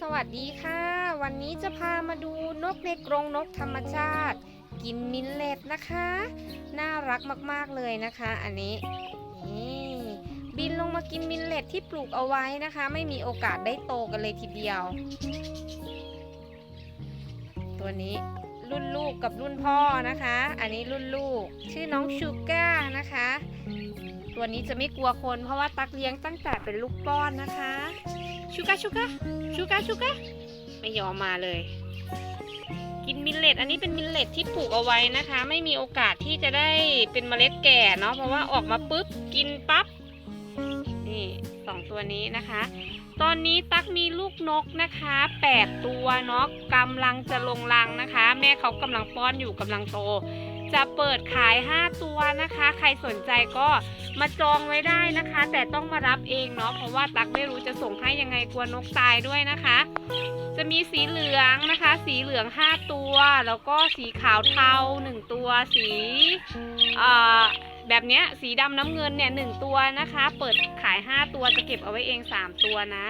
สวัสดีค่ะ วันนี้จะพามาดูนกในกรงนกธรรมชาติ กินมิลเลตนะคะ น่ารักมากๆเลยนะคะ อันนี้นี่บินลงมากินมิลเลตที่ปลูกเอาไว้นะคะ ไม่มีโอกาสได้โตกันเลยทีเดียว ตัวนี้รุ่นลูกกับรุ่นพ่อนะคะ อันนี้รุ่นลูกชื่อน้องชูก้านะคะ ตัวนี้จะไม่กลัวคนเพราะว่าตักเลี้ยงตั้งแต่เป็นลูกป้อนนะคะ ชูก้าชูก้าชูก้าชูก้าไม่ยอมมาเลย กินมิลเลตอันนี้เป็นมิลเลตที่ปลูกเอาไว้นะคะ ไม่มีโอกาสที่จะได้เป็นเมล็ดแก่เนาะเพราะว่าออกมาปุ๊บกินปั๊บนี่สองตัวนี้นะคะ ตอนนี้ตักมีลูกนกนะคะ8ตัวเนาะกำลังจะลงรังนะคะ แม่เขากำลังป้อนอยู่กำลังโต จะเปิดขาย 5 ตัวนะคะ ใครสนใจก็มาจองไว้ได้นะคะ แต่ต้องมารับเองเนาะเพราะว่าตักไม่รู้จะส่งให้ยังไงกลัวนกตายด้วยนะคะ จะมีสีเหลืองนะคะ สีเหลือง 5 ตัว แล้วก็สีขาวเทา 1 ตัวสีแบบเนี้ยสีดำน้ำเงินเนี่ยหตัวนะคะ เปิดขาย 5 ตัวจะเก็บเอาไว้เอง 3 ตัวนะ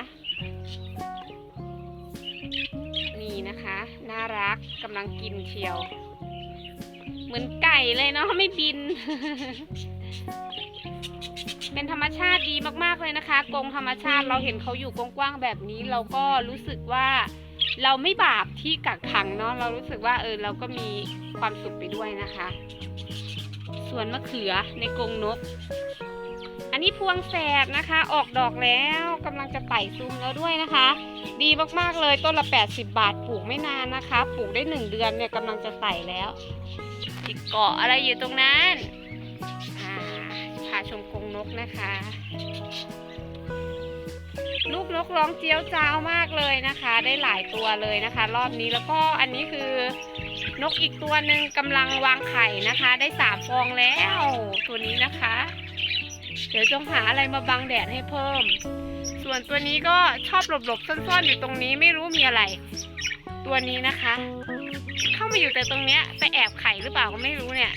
นี่นะคะ น่ารักกำลังกินเชียว เหมือนไก่เลยเนาะไม่บิน เป็นธรรมชาติดีมากๆเลยนะคะกรงธรรมชาติเราเห็นเขาอยู่กว้างๆแบบนี้ เราก็รู้สึกว่าเราไม่บาปที่กักขังเนาะเรารู้สึกว่าเออเราก็มีความสุขไปด้วยนะคะ ส่วนมะเขือในกรงนก อันนี้พวงแสดนะคะ ออกดอกแล้วกำลังจะไต่ซุ้มแล้วด้วยนะคะ ดีมากๆเลยต้นละ 80 บาทปลูกไม่นานนะคะ ปลูกได้ 1 เดือนเนี่ยกำลังจะไต่แล้ว อีกเกาะอะไรอยู่ตรงนั้นพาชมกรงนกนะคะ ลูกนกร้องเจียวจ้าวมากเลยนะคะ ได้หลายตัวเลยนะคะ รอบนี้แล้วก็อันนี้คือนกอีกตัวหนึ่งกำลังวางไข่นะคะ ได้สามฟองแล้ว ตัวนี้นะคะ เดี๋ยวจงหาอะไรมาบังแดดให้เพิ่ม ส่วนตัวนี้ก็ชอบหลบๆซ่อนๆอยู่ตรงนี้ไม่รู้มีอะไร ตัวนี้นะคะ เข้ามาอยู่แต่ตรงเนี้ยไปแอบไข่หรือเปล่าก็ไม่รู้เนี่ย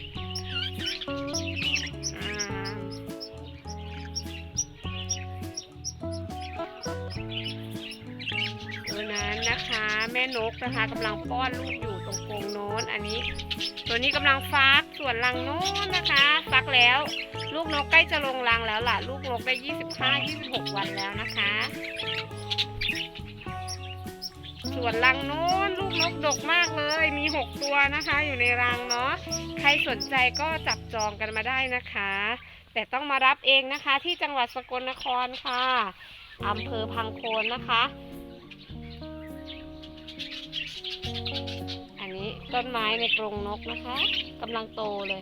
ตัวนั้นนะคะ แม่นกนะคะกำลังป้อนลูกอยู่ตรงกรงโน้นอันนี้ ตัวนี้กำลังฟักส่วนรังโน้นนะคะฟักแล้ว ลูกนกใกล้จะลงรังแล้วล่ะ ลูกนกได้ 25 26 วันแล้วนะคะ ส่วนรังโน้นลูกนกดกมากเลย มี 6 ตัวนะคะ อยู่ในรังเนาะใครสนใจก็จับจองกันมาได้นะคะ แต่ต้องมารับเองนะคะที่จังหวัดสกลนครค่ะอำเภอพังโคนนะคะ อันนี้ต้นไม้ในกรงนกนะคะกำลังโตเลย